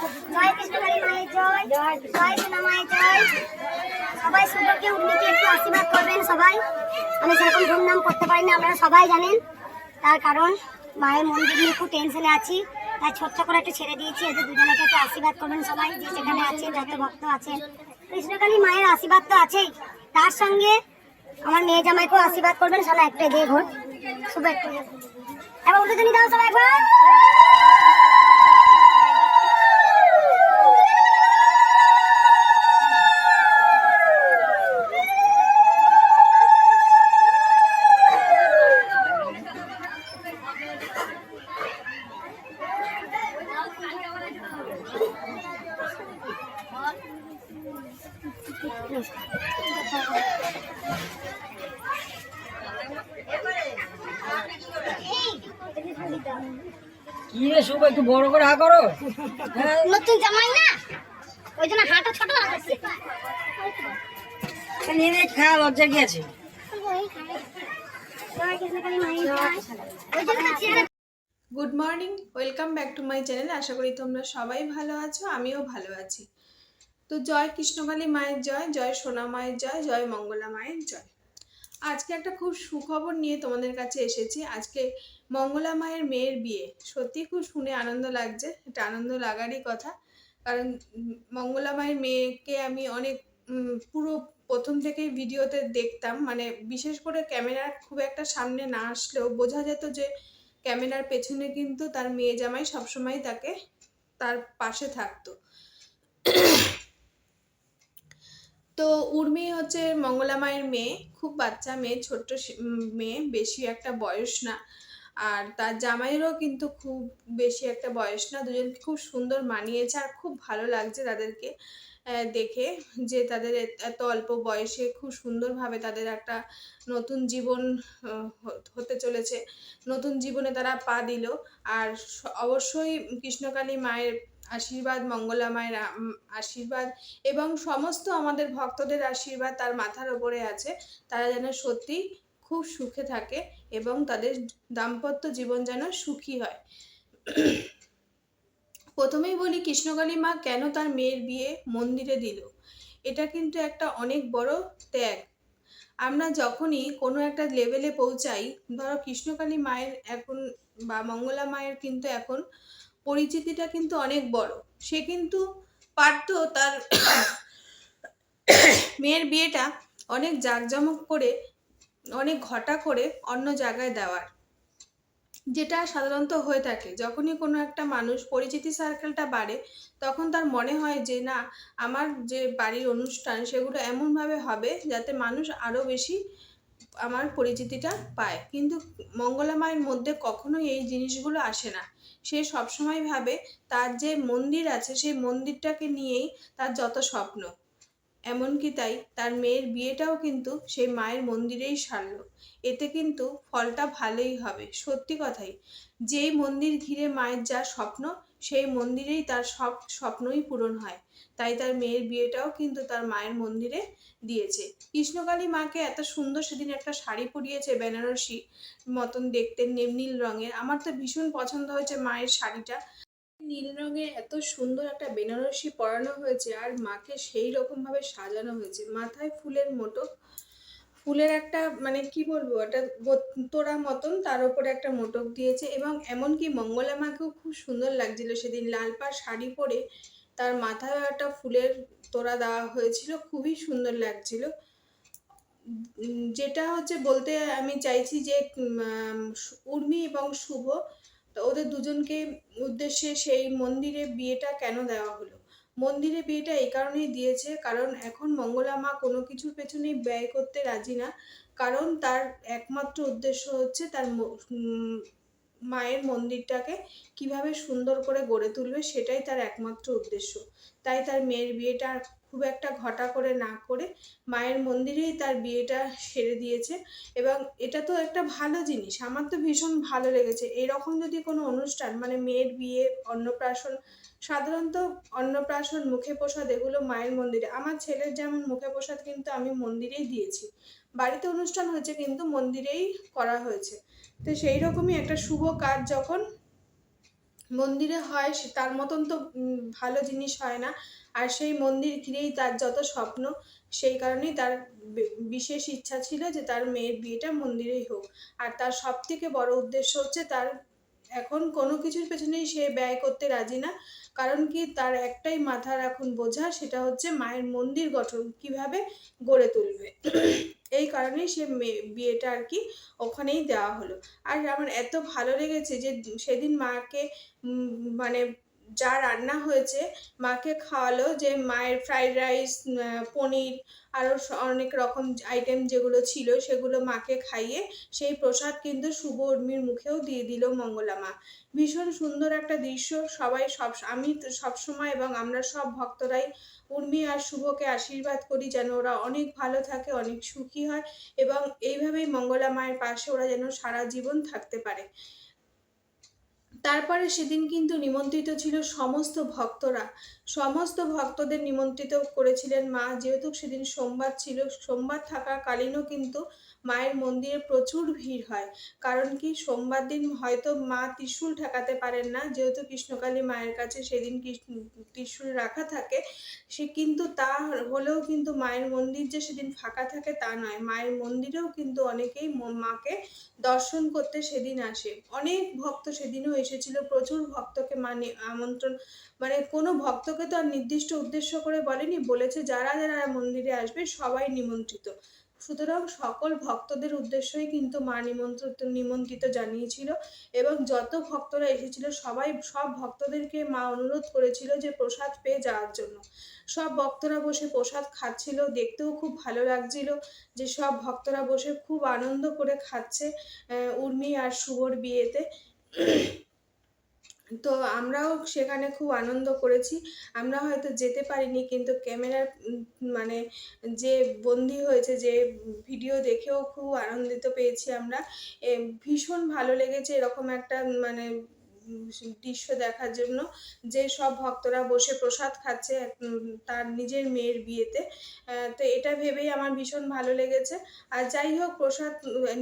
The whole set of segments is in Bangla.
জয় কৃষ্ণকালী মায়ের জয় জয় সোনা মায়ের জয়। সবাই সুন্দরকে উর্মিকে একটু আশীর্বাদ করবেন সবাই। আমি সেরকম ধুমধাম করতে পারি না, আপনারা সবাই জানেন। তার কারণ মায়ের মন্দির নিয়ে খুব টেনশনে আছি। তাই ছোট্ট করে একটু ছেড়ে দিয়েছি এদের দুজনকে একটু আশীর্বাদ করবেন সবাই, যে যেখানে আছে যত ভক্ত আছেন। কৃষ্ণকালী মায়ের আশীর্বাদ তো আছেই। তার সঙ্গে আমার মেয়ে জামাইকেও আশীর্বাদ করবেন সোনা একটু দিয়ে ঘোর। শুভ একটু। এবার উল্টো দাও সবাই একবার কি রে শুভ একটু বড় করে হা করো। হ্যাঁ। নতুন জামাই না? ওই জন্য হাঁটা ছোট লাগাচ্ছে নিয়ে নে, খা লজ্জা কি আছে? Good morning welcome back to my channel. আশা করি তোমরা সবাই ভালো আছো আমিও ভালো আছি। তো জয় কৃষ্ণকালী মায়ের জয় জয় সোনা মায়ের জয় জয় মঙ্গলা মায়ের জয়। আজকে একটা খুব সুখবর নিয়ে তোমাদের কাছে এসেছি। আজকে মঙ্গলা মায়ের মেয়ের বিয়ে। সত্যি খুব শুনে আনন্দ লাগছে এটা আনন্দ লাগারই কথা। কারণ মঙ্গলা মায়ের মেয়েকে আমি অনেক পুরো প্রথম থেকেই ভিডিওতে দেখতাম। মানে বিশেষ করে ক্যামেরার খুব একটা সামনে না আসলেও বোঝা যেত যে ক্যামেরার পেছনে কিন্তু তার মেয়ে জামাই সবসময় তাকে তার পাশে থাকতো। তো উর্মি হচ্ছে মঙ্গলা মায়ের মেয়ে। খুব বাচ্চা মেয়ে, ছোট্ট মেয়ে, বেশি একটা বয়স না। আর তার জামাইয়েরও কিন্তু খুব বেশি একটা বয়স না। দুজনকে খুব সুন্দর মানিয়েছে আর খুব ভালো লাগছে তাদেরকে দেখে যে তাদের এত অল্প বয়সে খুব সুন্দরভাবে তাদের একটা নতুন জীবন হতে চলেছে। নতুন জীবনে তারা পা দিল। আর অবশ্যই কৃষ্ণকালী মায়ের আশীর্বাদ মঙ্গলা মায়ের আশীর্বাদ এবং সমস্ত আমাদের ভক্তদের আশীর্বাদ তার মাথার ওপরে আছে। তারা যেন সত্যি খুব সুখে থাকে এবং তাদের দাম্পত্য জীবন যেন সুখী হয়। প্রথমেই বলি, কৃষ্ণকালী মা কেন তার মেয়ের বিয়ে মন্দিরে দিল? এটা কিন্তু একটা অনেক বড় ত্যাগ। আমরা যখনই কোনো একটা লেভেলে পৌঁছাই, ধরো কৃষ্ণকালী মায়ের এখন বা মঙ্গলা মায়ের কিন্তু এখন পরিচিতিটা কিন্তু অনেক বড়। সে কিন্তু পারতো তার মেয়ের বিয়েটা অনেক জাঁকজমক করে, অনেক ঘটা করে অন্য জায়গায় দেওয়ার। যেটা সাধারণত হয়ে থাকে। যখনই কোনো একটা মানুষ পরিচিতি সার্কেলটা বাড়ে, তখন তার মনে হয় যে, না, আমার যে বাড়ির অনুষ্ঠান সেগুলো এমনভাবে হবে যাতে মানুষ আরও বেশি আমার পরিচিতিটা পায়। কিন্তু মঙ্গলা মায়ের মধ্যে কখনোই এই জিনিসগুলো আসে না। সে সবসময় ভাবে তার যে মন্দির আছে, সেই মন্দিরটাকে নিয়েই তার যত স্বপ্ন। এমনকি তাই তার মেয়ের বিয়েটাও কিন্তু সেই মায়ের মন্দিরেই সারল। এতে কিন্তু ফলটা ভালোই হবে, সত্যি কথাই। যেই মন্দির ঘিরে মায়ের যা স্বপ্ন, সেই মন্দিরেই তার সব স্বপ্নই পূরণ হয়। তাই তার মেয়ের বিয়েটাও কিন্তু তার মায়ের মন্দিরে দিয়েছে। কৃষ্ণকালী মাকে এত সুন্দর সেদিন একটা শাড়ি পরিয়েছে বেনারসি মতন দেখতে নেম নীল রঙের। আমার তো ভীষণ পছন্দ হয়েছে মায়ের শাড়িটা। নীল রঙের এত সুন্দর একটা বেনারসি পরানো হয়েছে আর মাকে সেই রকমভাবে সাজানো হয়েছে। মাথায় ফুলের মোটক, ফুলের একটা মানে কি বলব, একটা তোড়া মতন তার উপরে একটা মোটক দিয়েছে এবং এমনকি মঙ্গলা মাকেও খুব সুন্দর লাগছিল সেদিন। লাল পাড় শাড়ি পরে তার মাথায় একটা ফুলের তোড়া দেওয়া হয়েছিল, খুবই সুন্দর লাগছিল। যেটা হচ্ছে বলতে আমি চাইছি যে উর্মি এবং শুভ ওদের দুজনকে উদ্দেশ্যে সেই মন্দিরে বিয়েটা কেন দেওয়া হলো? মন্দিরে বিয়েটা এই কারণেই দিয়েছে, কারণ এখন মঙ্গলা মা কোনো কিছুর পেছনেই ব্যয় করতে রাজি না। কারণ তার একমাত্র উদ্দেশ্য হচ্ছে তার মায়ের মন্দিরটাকে কীভাবে সুন্দর করে গড়ে তুলবে সেটাই তার একমাত্র উদ্দেশ্য। তাই তার মেয়ের বিয়েটা খুব একটা ঘটা করে না করে মায়ের মন্দিরেই তার বিয়েটা সেরে দিয়েছে এবং এটা তো একটা ভালো জিনিস। আমার তো ভীষণ ভালো লেগেছে। এরকম যদি কোনো অনুষ্ঠান মানে মেয়ের বিয়ে, অন্নপ্রাশন, সাধারণত অন্নপ্রাশন, মুখে প্রসাদ এগুলো মায়ের মন্দিরে। আমার ছেলের যেমন মুখে প্রসাদ কিন্তু আমি মন্দিরেই দিয়েছি। বাড়িতে অনুষ্ঠান হয়েছে কিন্তু মন্দিরেই করা হয়েছে। তো সেই রকমই একটা শুভ কাজ যখন মন্দিরে হয়, সে তার মতন তো ভালো জিনিস হয় না। আর সেই মন্দির ঘিরেই তার যত স্বপ্ন, সেই কারণেই তার বিশেষ ইচ্ছা ছিল যে তার মেয়ের বিয়েটা মন্দিরেই হোক। আর তার সব থেকে বড় উদ্দেশ্য হচ্ছে তার এখন কোনো কিছুর পেছনেই সে ব্যয় করতে রাজি না। কারণ কি তার একটাই মাথার এখন বোঝা, সেটা হচ্ছে মায়ের মন্দির গঠন কীভাবে গড়ে তুলবে। এই কারণেই সে বিয়েটা আর কি ওখানেই দেওয়া হলো। আর আমার এত ভালো লেগেছে যে সেদিন মাকে মানে যা রান্না হয়েছে, মাকে খাওয়ালো যে মায়ের ফ্রাইড রাইস পনির আরও অনেক রকম আইটেম যেগুলো ছিল সেগুলো মাকে খাইয়ে সেই প্রসাদ কিন্তু শুভ উর্মির মুখেও দিয়ে দিল মঙ্গলা মা। ভীষণ সুন্দর একটা দৃশ্য, সবাই সব, আমি সবসময় এবং আমরা সব ভক্তরাই উর্মি আর শুভকে আশীর্বাদ করি যেন ওরা অনেক ভালো থাকে, অনেক সুখী হয় এবং এইভাবেই মঙ্গলা মায়ের পাশে ওরা যেন সারা জীবন থাকতে পারে। তারপরে সেদিন কিন্তু নিমন্ত্রিত ছিল সমস্ত ভক্তরা। সমস্ত ভক্তদের নিমন্ত্রিত করেছিলেন মা, যেহেতু সেদিন সোমবার ছিল, সোমবার থাকাকালীনও কিন্তু মায়ের মন্দিরে প্রচুর ভিড় হয়। কারণ কি, সোমবার দিন হয়তো মা ত্রিশূল ঠেকাতে পারেন না। যেহেতু কৃষ্ণকালী মায়ের কাছে সেদিন ত্রিশূল রাখা থাকে, সে কিন্তু তা হলেও কিন্তু মায়ের মন্দির যে সেদিন ফাঁকা থাকে তা নয়। মায়ের মন্দিরেও কিন্তু অনেকেই মাকে দর্শন করতে সেদিন আসে। অনেক ভক্ত সেদিনও এসেছিল। প্রচুর ভক্তকে মানে আমন্ত্রণ মানে কোনো ভক্তকে তো আর নির্দিষ্ট উদ্দেশ্য করে বলেনি। বলেছে যারা যারা মন্দিরে আসবে সবাই নিমন্ত্রিত। সুতরাং সকল ভক্তদের উদ্দেশ্যই কিন্তু মা নিমন্ত্রিত নিমন্ত্রিত জানিয়েছিল এবং যত ভক্তরা এসেছিল, সবাই সব ভক্তদেরকে মা অনুরোধ করেছিল যে প্রসাদ পেয়ে যাওয়ার জন্য। সব ভক্তরা বসে প্রসাদ খাচ্ছিল, দেখতেও খুব ভালো লাগছিল যে সব ভক্তরা বসে খুব আনন্দ করে খাচ্ছে উর্মি আর শুভর বিয়েতে। তো আমরাও সেখানে খুব আনন্দ করেছি। আমরা হয়তো যেতে পারিনি কিন্তু ক্যামেরার মানে যে বন্দি হয়েছে, যে ভিডিও দেখেও খুব আনন্দিত পেয়েছি আমরা। ভীষণ ভালো লেগেছে এরকম একটা মানে দৃশ্য দেখার জন্য যে সব ভক্তরা বসে প্রসাদ খাচ্ছে তার নিজের মেয়ের বিয়েতে। তো এটা ভেবেই আমার ভীষণ ভালো লেগেছে। আর যাই হোক, প্রসাদ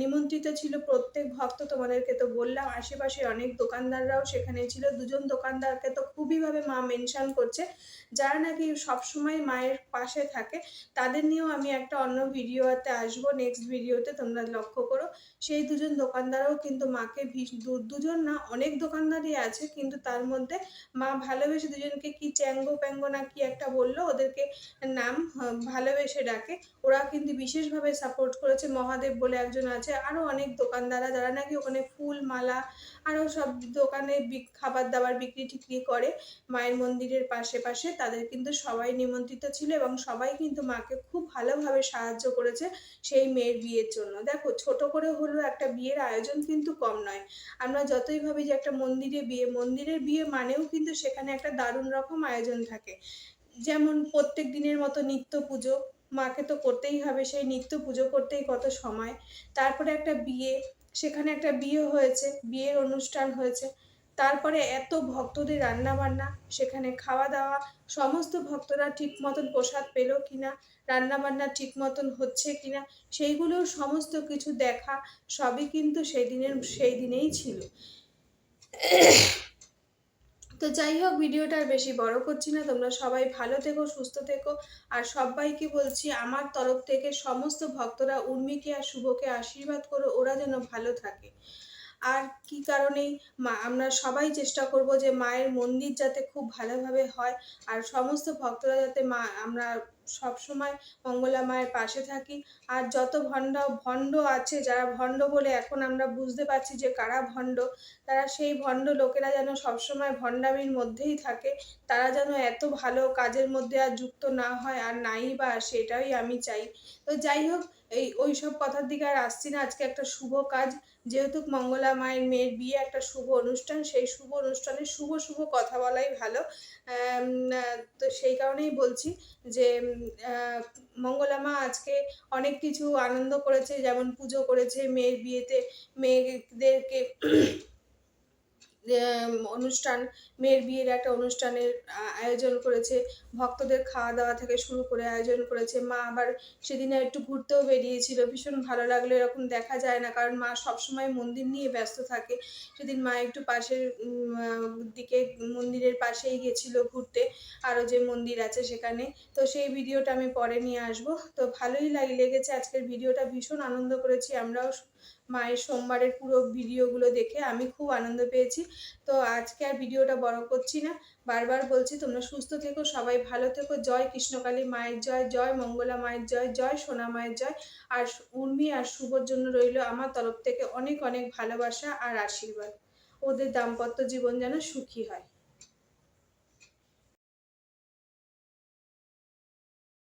নিমন্ত্রিত ছিল প্রত্যেক ভক্ত, তোমাদেরকে তো বললাম। আশেপাশে অনেক দোকানদাররাও সেখানে ছিল। দুজন দোকানদারকে তো খুবইভাবে মা মেনশন করছে। যারা নাকি সবসময় মায়ের পাশে থাকে, তাদের নিয়েও আমি একটা অন্য ভিডিওতে আসব। নেক্সট ভিডিওতে তোমরা লক্ষ্য করো। সেই দুজন দোকানদারও কিন্তু মাকে দুজন না, অনেক দোকানদারই আছে, কিন্তু তার মধ্যে মা ভালোবেসে দুজনকে কি চ্যাঙ্গো প্যাঙ্গো না কি একটা বলল, ওদেরকে নাম ভালোবেসে ডাকে। ওরা কিন্তু বিশেষভাবে সাপোর্ট করেছে। মহাদেব বলে একজন আছে আরও অনেক দোকানদাররা যারা নাকি ওখানে ফুল, মালা আরও সব দোকানে খাবার দাবার বিক্রি টিক্রি করে। মায়ের মন্দিরের পাশে পাশে তাদের কিন্তু সবাই নিমন্ত্রিত ছিল এবং সবাই কিন্তু মাকে খুব ভালোভাবে সাহায্য করেছে সেই মেয়ের বিয়ের জন্য। দেখো, ছোট করে হলেও একটা বিয়ের আয়োজন কিন্তু কম নয়। আমরা যতই ভাবি যে একটা মন্দিরে বিয়ে, মন্দিরের বিয়ে মানেও কিন্তু সেখানে একটা দারুণ রকম আয়োজন থাকে। যেমন প্রত্যেক দিনের মতো নিত্য পুজো, মাকে তো করতেই হবে, সেই নিত্য পুজো করতেই কত সময়। তারপরে একটা বিয়ে, সেখানে একটা বিয়ে হয়েছে, বিয়ের অনুষ্ঠান হয়েছে। তারপরে এত ভক্তদের রান্না বান্না সেখানে খাওয়া দাওয়া সমস্ত ভক্তরা ঠিক মতন প্রসাদ পেল কিনা রান্না বান্না ঠিক মতন হচ্ছে কিনা সেইগুলো সমস্ত কিছু দেখা সবই কিন্তু সেই দিনের, সেই দিনেই ছিল। তো যাই হোক, ভিডিওটা আর বেশি বড় করছি না। তোমরা সবাই ভালো থেকো, সুস্থ থেকো। আর সবাইকে বলছি, আমার তরফ থেকে সমস্ত ভক্তরা উর্মিকে আর শুভকে আশীর্বাদ করো, ওরা যেন ভালো থাকে। আর কি কারণেই মা, আমরা সবাই চেষ্টা করব যে মায়ের মন্দির যাতে খুব ভালোভাবে হয় আর সমস্ত ভক্তরা যাতে মা, আমরা সব সময় মঙ্গলা মায়ের পাশে থাকি। আর যত ভণ্ড ভণ্ড আছে, যারা ভণ্ড বলে এখন আমরা বুঝতে পারছি যে কারা ভণ্ড, তারা সেই ভণ্ড লোকেরা যেন সবসময় ভণ্ডামির মধ্যেই থাকে। তারা যেন এত ভালো কাজের মধ্যে আর যুক্ত না হয় আর নাই বা সেটাই আমি চাই। তো যাই হোক, এই ওই সব কথার দিকে আর আসছি না। আজকে একটা শুভ কাজ। যেহেতু মঙ্গলা মায়ের মেয়ের বিয়ে একটা শুভ অনুষ্ঠান, সেই শুভ অনুষ্ঠানে শুভ শুভ কথা বলাই ভালো। তো সেই কারণেই বলছি যে মঙ্গলা মা আজকে অনেক কিছু আনন্দ করেছে, যেমন পুজো করেছে মেয়ের বিয়েতে। মেয়েদেরকে অনুষ্ঠান, মেয়ের বিয়ের একটা অনুষ্ঠানের আয়োজন করেছে। ভক্তদের খাওয়া দাওয়া থেকে শুরু করে আয়োজন করেছে। মা আবার সেদিনে একটু ঘুরতেও বেরিয়েছিল। ভীষণ ভালো লাগল, এরকম দেখা যায় না। কারণ মা সবসময় মন্দির নিয়ে ব্যস্ত থাকে। সেদিন মা একটু পাশের দিকে, মন্দিরের পাশেই গেছিল ঘুরতে। আরও যে মন্দির আছে সেখানে। তো সেই ভিডিওটা আমি পরে নিয়ে আসব। তো ভালোই লাগে লেগেছে আজকের ভিডিওটা। ভীষণ আনন্দ করেছি। আমরাও মায়ের সোমবারের পুরো ভিডিওগুলো দেখে আমি খুব আনন্দ পেয়েছি। তো আজকে আর ভিডিওটা বড় করছি না। বারবার বলছি, তোমরা সুস্থ থেকো, সবাই ভালো থেকো। জয় কৃষ্ণকালী মায়ের জয় জয় মঙ্গলা মায়ের জয় জয় সোনা মায়ের জয়। আর উর্মি আর শুভর জন্য রইল আমার তরফ থেকে অনেক অনেক ভালোবাসা আর আশীর্বাদ। ওদের দাম্পত্য জীবন যেন সুখী হয়।